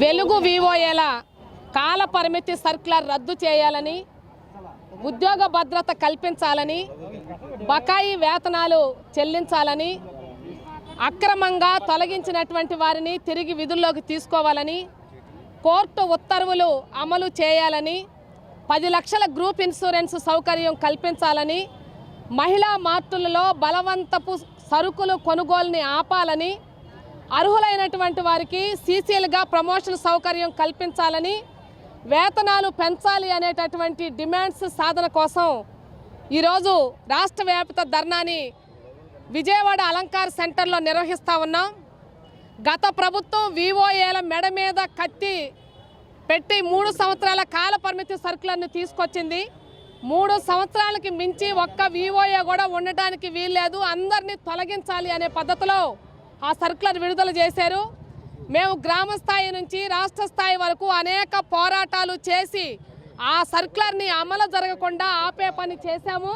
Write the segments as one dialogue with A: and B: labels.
A: వెలుగు వివోయేల కాల పరిమితి సర్క్యులర్ రద్దు చేయాలని ఉద్యోగ భద్రత కల్పించాలని బకాయి వేతనాలు చెల్లించాలని అక్రమంగా తొలగించినటువంటి వారిని తిరిగి విధుల్లోకి తీసుకోవాలని కోర్టు ఉత్తర్వులు అమలు చేయాలని పది లక్షల గ్రూప్ ఇన్సూరెన్స్ సౌకర్యం కల్పించాలని మహిళా మార్టులలో బలవంతపు సరుకులు కొనుగోలుని ఆపాలని అర్హులైనటువంటి వారికి సీసీలుగా ప్రమోషన్ సౌకర్యం కల్పించాలని వేతనాలు పెంచాలి అనేటటువంటి డిమాండ్స్ సాధన కోసం ఈరోజు రాష్ట్ర వ్యాప్త ధర్నాని విజయవాడ అలంకార్ సెంటర్లో నిర్వహిస్తూ ఉన్నాం. గత ప్రభుత్వం వివోఏల మెడ మీద కత్తి పెట్టి మూడు సంవత్సరాల కాల పరిమితి తీసుకొచ్చింది. మూడు సంవత్సరాలకి మించి ఒక్క వివోఏ కూడా ఉండటానికి వీల్లేదు. అందరినీ తొలగించాలి అనే పద్ధతిలో ఆ సర్కులర్ విడుదల చేశారు. మేము గ్రామ స్థాయి నుంచి రాష్ట్ర స్థాయి వరకు అనేక పోరాటాలు చేసి ఆ సర్కులర్ని అమలు జరగకుండా ఆపే పని చేశాము.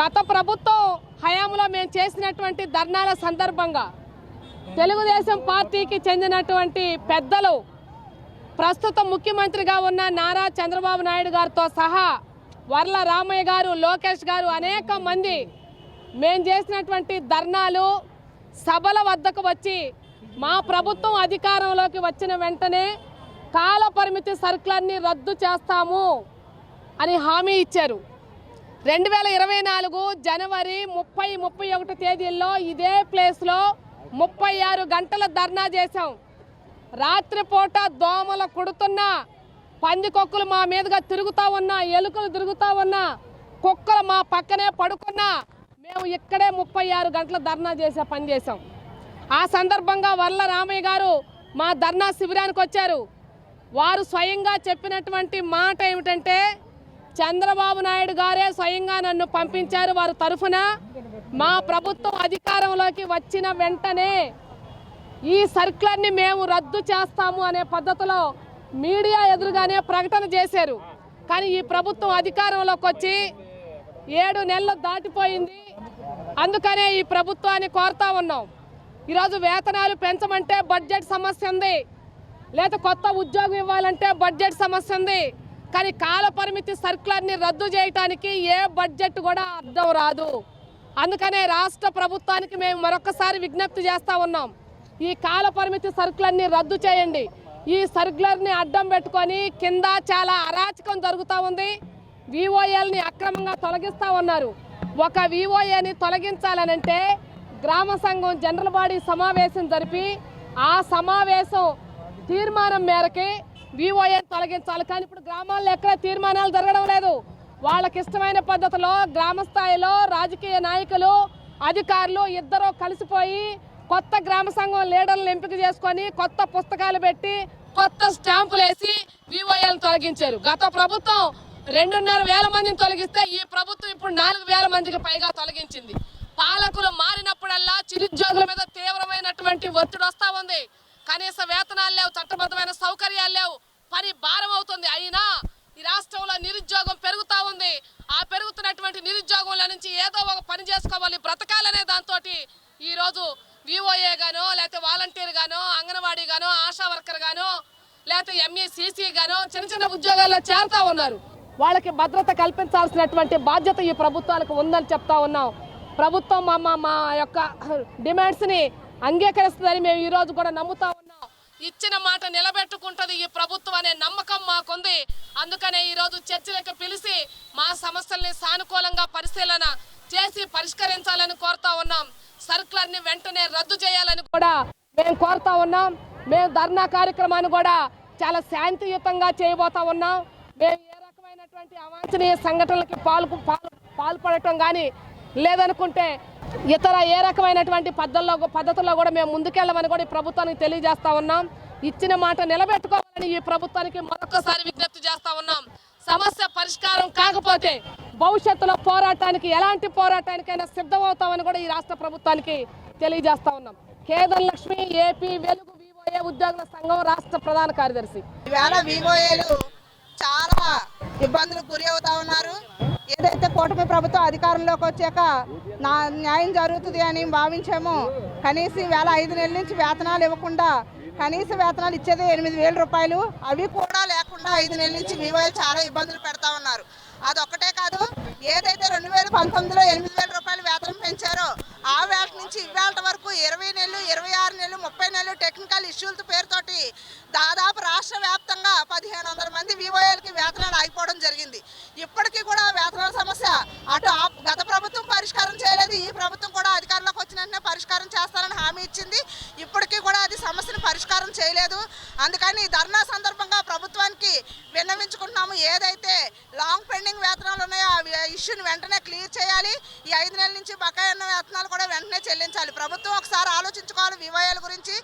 A: గత ప్రభుత్వం హయాంలో మేము చేసినటువంటి ధర్నాల సందర్భంగా తెలుగుదేశం పార్టీకి చెందినటువంటి పెద్దలు ప్రస్తుత ముఖ్యమంత్రిగా ఉన్న నారా చంద్రబాబు నాయుడు గారితో సహా వర్ల రామయ్య గారు లోకేష్ గారు అనేక మంది మేము చేసినటువంటి ధర్నాలు సభల వద్దకు వచ్చి మా ప్రభుత్వం అధికారంలోకి వచ్చిన వెంటనే కాలపరిమితి సర్కులర్ని రద్దు చేస్తాము అని హామీ ఇచ్చారు. రెండు వేల ఇరవై నాలుగు జనవరి ముప్పై ముప్పై ఒకటి తేదీల్లో ఇదే ప్లేస్లో ముప్పై ఆరు గంటల ధర్నా చేశాం. రాత్రిపూట దోమలు కుడుతున్నా పందికొక్కులు మా మీదుగా తిరుగుతూ ఉన్నా ఎలుకలు తిరుగుతూ ఉన్నా కుక్కలు మా పక్కనే పడుకున్నా మేము ఇక్కడే ముప్పై ఆరు గంటల ధర్నా చేసే పని చేసాం ఆ సందర్భంగా వర్ల రామయ్య గారు మా ధర్నా శిబిరానికి వచ్చారు. వారు స్వయంగా చెప్పినటువంటి మాట ఏమిటంటే చంద్రబాబు నాయుడు గారే స్వయంగా నన్ను పంపించారు వారి తరఫున. మా ప్రభుత్వం అధికారంలోకి వచ్చిన వెంటనే ఈ సర్కులర్ని మేము రద్దు చేస్తాము అనే పద్ధతిలో మీడియా ఎదురుగానే ప్రకటన చేశారు. కానీ ఈ ప్రభుత్వం అధికారంలోకి వచ్చి ఏడు నెలలు దాటిపోయింది. అందుకనే ఈ ప్రభుత్వాన్ని కోరుతా ఉన్నాం. ఈరోజు వేతనాలు పెంచమంటే బడ్జెట్ సమస్య ఉంది. లేదా కొత్త ఉద్యోగం ఇవ్వాలంటే బడ్జెట్ సమస్య ఉంది. కానీ కాల పరిమితి సర్కులర్ని రద్దు చేయటానికి ఏ బడ్జెట్ కూడా అర్థం రాదు. అందుకనే రాష్ట్ర ప్రభుత్వానికి మేము మరొకసారి విజ్ఞప్తి చేస్తూ ఉన్నాం. ఈ కాల పరిమితి సర్కులర్ని రద్దు చేయండి. ఈ సర్కులర్ని అడ్డం పెట్టుకొని కింద చాలా అరాచకం జరుగుతూ ఉంది. విఓఏల్ని అక్రమంగా తొలగిస్తా ఉన్నారు ఒక విఓఏని తొలగించాలనంటే గ్రామ సంఘం జనరల్ బాడీ సమావేశం జరిపి ఆ సమావేశం తీర్మానం మేరకి విఓఏని తొలగించాలి. కానీ ఇప్పుడు గ్రామాల్లో ఎక్కడ తీర్మానాలు జరగడం లేదు. వాళ్ళకి ఇష్టమైన పద్ధతిలో గ్రామ స్థాయిలో రాజకీయ నాయకులు అధికారులు ఇద్దరు కలిసిపోయి కొత్త గ్రామ సంఘం లీడర్లను ఎంపిక చేసుకొని కొత్త పుస్తకాలు పెట్టి కొత్త స్టాంపులు వేసి వివోఏలను తొలగించారు. గత ప్రభుత్వం రెండున్నర వేల మందిని తొలగిస్తే ఈ ప్రభుత్వం ఇప్పుడు నాలుగు వేల మందికి పైగా తొలగించింది. పాలకులు మారినప్పుడల్లా చిరుద్యోగుల మీద తీవ్రమైనటువంటి ఒత్తిడి వస్తూ ఉంది. కనీస వేతనాలు లేవు చట్టబద్ధమైన సౌకర్యాలు లేవు. పని భారం అవుతుంది. అయినా ఈ రాష్ట్రంలో నిరుద్యోగం పెరుగుతూ ఉంది. ఆ పెరుగుతున్నటువంటి నిరుద్యోగంలో నుంచి ఏదో ఒక పని చేసుకోవాలి బ్రతకాలనే దాంతో ఈరోజు వివోఏ గానో లేకపోతే వాలంటీర్ గానో అంగన్వాడీ గానో ఆశా వర్కర్ గానో లేకపోతే ఎంఏసీసీ గానో చిన్న చిన్న ఉద్యోగాల్లో చేరుతూ ఉన్నారు. వాళ్ళకి భద్రత కల్పించాల్సినటువంటి బాధ్యత ఈ ప్రభుత్వాలకు ఉందని చెప్తా ఉన్నాం. ప్రభుత్వం మా మా యొక్క డిమాండ్స్ని అంగీకరిస్తుందని మేము ఈరోజు కూడా నమ్ముతా ఉన్నాం. ఇచ్చిన మాట నిలబెట్టుకుంటుంది ఈ ప్రభుత్వం అనే నమ్మకం మాకుంది. అందుకనే ఈ రోజు చర్చలకు పిలిచి మా సమస్యల్ని సానుకూలంగా పరిశీలన చేసి పరిష్కరించాలని కోరుతా ఉన్నాం. సర్కులర్ని వెంటనే రద్దు చేయాలని కూడా మేము కోరుతా ఉన్నాం. మేము ధర్నా కార్యక్రమాన్ని కూడా చాలా శాంతియుతంగా చేయబోతా ఉన్నాం. మేము జరిగినటువంటి అవాంఛనీయ సంఘటనలకి పాల్పు పాల్ పాల్పడటం కానీ లేదనుకుంటే ఇతర ఏ రకమైనటువంటి పద్ధతుల్లో పద్ధతుల్లో కూడా మేము ముందుకెళ్ళమని కూడా ఈ ప్రభుత్వానికి తెలియజేస్తా ఉన్నాం. ఇచ్చిన మాట నిలబెట్టుకోవాలని ఈ ప్రభుత్వానికి మరొకసారి విజ్ఞప్తి చేస్తా ఉన్నాం. సమస్య పరిష్కారం కాకపోతే భవిష్యత్తులో పోరాటానికి ఎలాంటి పోరాటానికైనా సిద్ధమవుతామని కూడా ఈ రాష్ట్ర ప్రభుత్వానికి తెలియజేస్తా ఉన్నాం. కేదర్ లక్ష్మి ఏపీ వెలుగు వివోఏ ఉద్యోగుల సంఘం రాష్ట్ర ప్రధాన కార్యదర్శి.
B: ఈవేళ ఇబ్బందులకు గురి అవుతా ఉన్నారు. ఏదైతే కూటమి ప్రభుత్వం అధికారంలోకి వచ్చాక నా న్యాయం జరుగుతుంది అని భావించామో కనీసం వేల ఐదు నెలల నుంచి వేతనాలు ఇవ్వకుండా కనీస వేతనాలు ఇచ్చేది ఎనిమిది వేల రూపాయలు అవి కూడా లేకుండా ఐదు నెలల నుంచి వివోలు చాలా ఇబ్బందులు పెడతా ఉన్నారు. అదొక్కటే కాదు ఏదైతే రెండు వేల పంతొమ్మిదిలో ఎనిమిది వేల రూపాయలు వేతనం పెంచారో ఆ వేళ నుంచి ఇవాళ వరకు ఇరవై నెలలు ఇరవై ఆరు నెలలు ముప్పై నెలలు టెక్నికల్ ఇష్యూలతో పేరుతోటి దాదాపు రాష్ట్ర జరిగింది. ఇప్పటికీ కూడా వేతనాల సమస్య. అటు గత ప్రభుత్వం పరిష్కారం చేయలేదు. ఈ ప్రభుత్వం కూడా అధికారంలోకి వచ్చిన వెంటనే పరిష్కారం చేస్తారని హామీ ఇచ్చింది. ఇప్పటికీ కూడా అది సమస్యను పరిష్కారం చేయలేదు. అందుకని ఈ ధర్నా సందర్భంగా ప్రభుత్వానికి విన్నవించుకుంటున్నాము ఏదైతే లాంగ్ పెండింగ్ వేతనాలు ఉన్నాయో ఆ ఇష్యూని వెంటనే క్లియర్ చేయాలి. ఈ ఐదు నెలల నుంచి బకాయి ఉన్న వేతనాలు కూడా వెంటనే చెల్లించాలి. ప్రభుత్వం ఒకసారి ఆలోచించుకోవాలి వివయాల గురించి.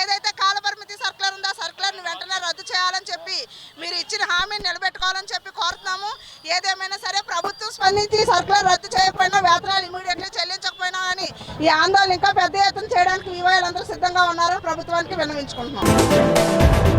B: ఏదైతే కాలపరిమితి సర్కులర్ ఉందో ఆ సర్కులర్ని వెంటనే రద్దు చేయాలని చెప్పి మీరు ఇచ్చిన హామీని నిలబెట్టుకోవాలని చెప్పి కోరుతున్నాము. ఏదేమైనా సరే ప్రభుత్వం స్పందించి సర్కులర్ రద్దు చేయకపోయినా వేతనాలు ఇమీడియట్లీ చెల్లించకపోయినా అని ఈ ఆందోళన ఇంకా పెద్ద ఎత్తున చేయడానికి వివోఏలు అందరూ సిద్ధంగా ఉన్నారు ప్రభుత్వానికి విన్నవించుకుంటున్నాం.